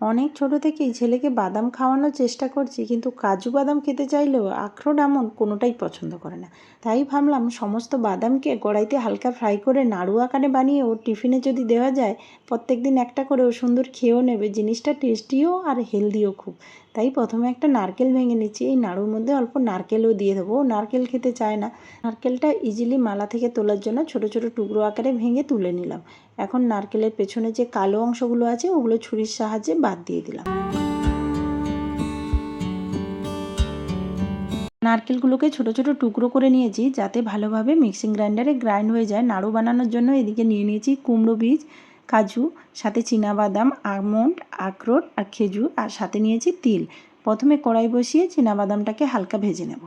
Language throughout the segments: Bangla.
অনেক ছোট থেকেই ছেলেকে বাদাম খাওয়ানোর চেষ্টা করছি, কিন্তু কাজু বাদাম খেতে চাইলেও আখরোট এমন কোনোটাই পছন্দ করে না। তাই ভাবলাম সমস্ত বাদামকে কড়াইতে হালকা ফ্রাই করে নাড়ু আকারে বানিয়ে ওর টিফিনে যদি দেওয়া যায় প্রত্যেক দিন একটা করে ও সুন্দর খেয়েও নেবে। জিনিসটা টেস্টিও আর হেলদিও খুব। তাই প্রথমে একটা নারকেল ভেঙে নিচ্ছি। এই নাড়ুর মধ্যে অল্প নারকেলও দিয়ে দেবো। নারকেল খেতে চায় না। নারকেলটা ইজিলি মালা থেকে তোলার জন্য ছোট ছোট টুকরো আকারে ভেঙে তুলে নিলাম। এখন নারকেলের পেছনে যে কালো অংশগুলো আছে, ওগুলো ছুরির সাহায্যে বাদ দিয়ে দিলাম। নারকেলগুলোকে ছোট ছোট টুকরো করে নিয়েছি, যাতে ভালোভাবে মিক্সিং গ্রাইন্ডারে গ্রাইন্ড হয়ে যায়। নাড়ু বানানোর জন্য এদিকে নিয়ে নিয়েছি কুমড়ো বীজ। কাজু, সাথে বাদাম আমন্ড, আখরোট আর খেজুর আর সাথে নিয়েছি তিল। প্রথমে কড়াই বসিয়ে বাদামটাকে হালকা ভেজে নেব।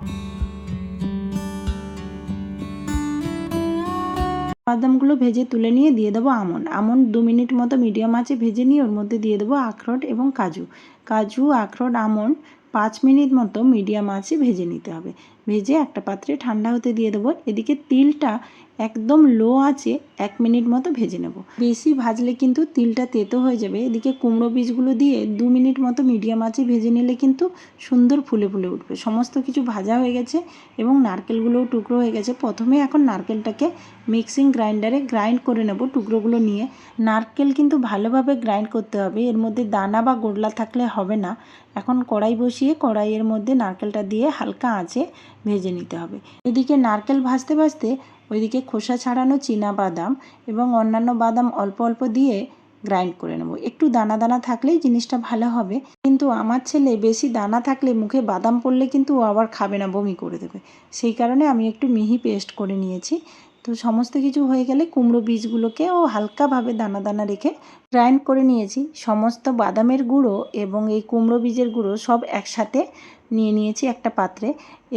বাদামগুলো ভেজে তুলে নিয়ে দিয়ে দেবো আমন্ড। আমন্ড দু মিনিট মতো মিডিয়াম আঁচে ভেজে নিয়ে ওর মধ্যে দিয়ে দেবো আখরোট এবং কাজু। কাজু, আখরোট, আমন্ড পাঁচ মিনিট মতো মিডিয়াম আঁচে ভেজে নিতে হবে। ভেজে একটা পাত্রে ঠান্ডা হতে দিয়ে দেবো। এদিকে তিলটা একদম লো আছে এক মিনিট মতো ভেজে নেব। বেশি ভাজলে কিন্তু তিলটা তেতো হয়ে যাবে। এদিকে কুমড়ো বীজগুলো দিয়ে দু মিনিট মতো মিডিয়াম আঁচে ভেজে নিলে কিন্তু সুন্দর ফুলে ফুলে উঠবে। সমস্ত কিছু ভাজা হয়ে গেছে এবং নারকেলগুলোও টুকরো হয়ে গেছে। প্রথমে এখন নারকেলটাকে মিক্সিং গ্রাইন্ডারে গ্রাইন্ড করে নেব টুকরোগুলো নিয়ে। নারকেল কিন্তু ভালোভাবে গ্রাইন্ড করতে হবে। এর মধ্যে দানা বা গোডলা থাকলে হবে না। এখন কড়াই বসিয়ে কড়াইয়ের মধ্যে নারকেলটা দিয়ে হালকা আঁচে ভেজে নিতে হবে। এদিকে নারকেল ভাজতে ভাজতে ওইদিকে খোসা ছাড়ানো চীনা বাদাম এবং অন্যান্য বাদাম অল্প অল্প দিয়ে গ্রাইন্ড করে নেব। একটু দানা দানা থাকলেই জিনিসটা ভালো হবে। কিন্তু আমার ছেলে বেশি দানা থাকলে মুখে বাদাম পড়লে কিন্তু ও আবার খাবে না, বমি করে দেবে। সেই কারণে আমি একটু মিহি পেস্ট করে নিয়েছি। তো সমস্ত কিছু হয়ে গেলে কুমড়ো বীজগুলোকে ও হালকাভাবে দানা দানা রেখে গ্রাইন্ড করে নিয়েছি। সমস্ত বাদামের গুঁড়ো এবং এই কুমড়ো বীজের গুঁড়ো সব একসাথে নিয়ে নিয়েছি একটা পাত্রে।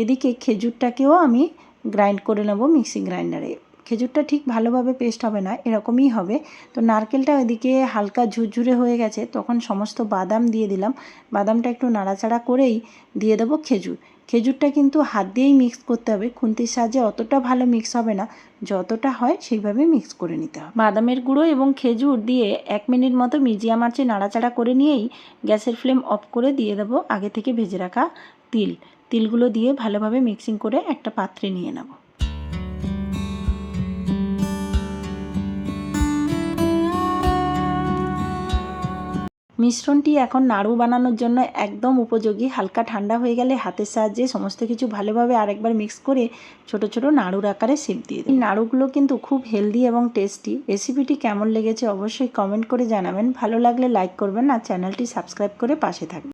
এদিকে খেজুরটাকেও আমি গ্রাইন্ড করে নেব মিক্সি গ্রাইন্ডারে। খেজুরটা ঠিক ভালোভাবে পেস্ট হবে না, এরকমই হবে। তো নারকেলটা ওইদিকে হালকা ঝুরঝুরে হয়ে গেছে, তখন সমস্ত বাদাম দিয়ে দিলাম। বাদামটা একটু নাড়াচাড়া করেই দিয়ে দেবো খেজুর। খেজুরটা কিন্তু হাত দিয়েই মিক্স করতে হবে। খুন্তির সাহায্যে অতটা ভালো মিক্স হবে না। যতটা হয় সেইভাবে মিক্স করে নিতে হবে। বাদামের গুঁড়ো এবং খেজুর দিয়ে এক মিনিট মতো মিজিয়া আঁচে নাড়াচাড়া করে নিয়েই গ্যাসের ফ্লেম অফ করে দিয়ে দেবো আগে থেকে ভেজে রাখা তিল। তিলগুলো দিয়ে ভালোভাবে মিক্সিং করে একটা পাত্রে নিয়ে নেব। মিশ্রণটি এখন নাড়ু বানানোর জন্য একদম উপযোগী। হালকা ঠান্ডা হয়ে গেলে হাতের সাহায্যে সমস্ত কিছু ভালোভাবে আরেকবার মিক্স করে ছোট ছোট নাড়ুর আকারে শেপ দিয়ে দিই নাড়ুগুলো কিন্তু খুব হেলদি এবং টেস্টি। রেসিপিটি কেমন লেগেছে অবশ্যই কমেন্ট করে জানাবেন। ভালো লাগলে লাইক করবেন আর চ্যানেলটি সাবস্ক্রাইব করে পাশে থাকবেন।